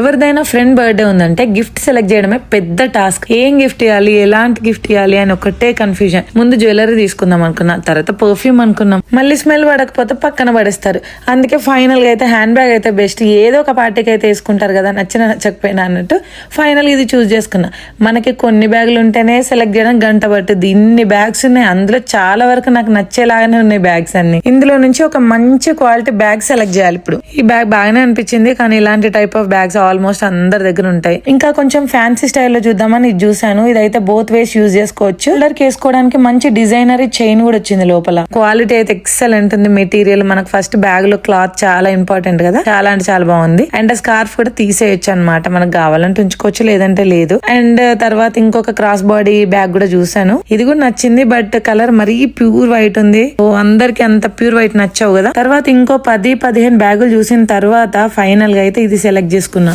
ఎవరిదైనా friend birthday ఉందంటే gift select చేయడమే పెద్ద టాస్క్ ఏం గిఫ్ట్ ఇవ్వాలి ఎలాంటి గిఫ్ట్ ఇవ్వాలి అని ఒకటే కన్ఫ్యూజన్ ముందు జ్యువెలరీ తీసుకుందాం అనుకున్నా తర్వాత పర్ఫ్యూమ్ అనుకున్నాం. మళ్ళీ స్మెల్ పడకపోతే పక్కన పడేస్తారు. అందుకే ఫైనల్గా అయితే హ్యాండ్ బ్యాగ్ అయితే బెస్ట్ ఏదో ఒక పార్టీకి అయితే వేసుకుంటారు కదా నచ్చిన నచ్చకపోయినా అన్నట్టు ఫైనల్ ఇది చూస్ చేసుకున్నా. మనకి కొన్ని బ్యాగులు ఉంటేనే సెలెక్ట్ చేయడం గంట పట్టుద్ది. ఇన్ని బ్యాగ్స్ ఉన్నాయి. అందులో చాలా వరకు నాకు నచ్చేలాగానే ఉన్నాయి బ్యాగ్స్ అన్ని. ఇందులో నుంచి ఒక మంచి క్వాలిటీ బ్యాగ్ సెలెక్ట్ చేయాలి ఇప్పుడు. ఈ బ్యాగ్ బాగానే అనిపించింది కానీ ఇలాంటి టైప్ ఆఫ్ బ్యాగ్స్ ఆల్మోస్ట్ అందరి దగ్గర ఉంటాయి. ఇంకా కొంచెం ఫ్యాన్సీ స్టైల్లో చూద్దామని ఇది చూసాను ఇదైతే బోత్ వేస్ యూజ్ చేసుకోవచ్చు. పిల్లర్కి వేసుకోవడానికి మంచి డిజైనర్ చైన్ కూడా వచ్చింది లోపల. క్వాలిటీ అయితే ఎక్సలెంట్ ఉంది. మెటీరియల్ మనకు ఫస్ట్ బ్యాగ్లో క్లాత్ చాలా ఇంపార్టెంట్ కదా. చాలా అంటే చాలా బాగుంది. అండ్ స్కార్ఫ్ కూడా తీసేయచ్చు అనమాట మనకు కావాలంటే ఉంచుకోవచ్చు లేదంటే లేదు. అండ్ తర్వాత ఇంకొక క్రాస్ బాడీ బ్యాగ్ కూడా చూసాను ఇది కూడా నచ్చింది బట్ కలర్ మరీ ప్యూర్ వైట్ ఉంది. ఓ అందరికి అంత ప్యూర్ వైట్ నచ్చావు కదా. తర్వాత ఇంకో పది పదిహేను బ్యాగులు చూసిన తర్వాత ఫైనల్గా అయితే ఇది సెలెక్ట్ చేసుకున్నా.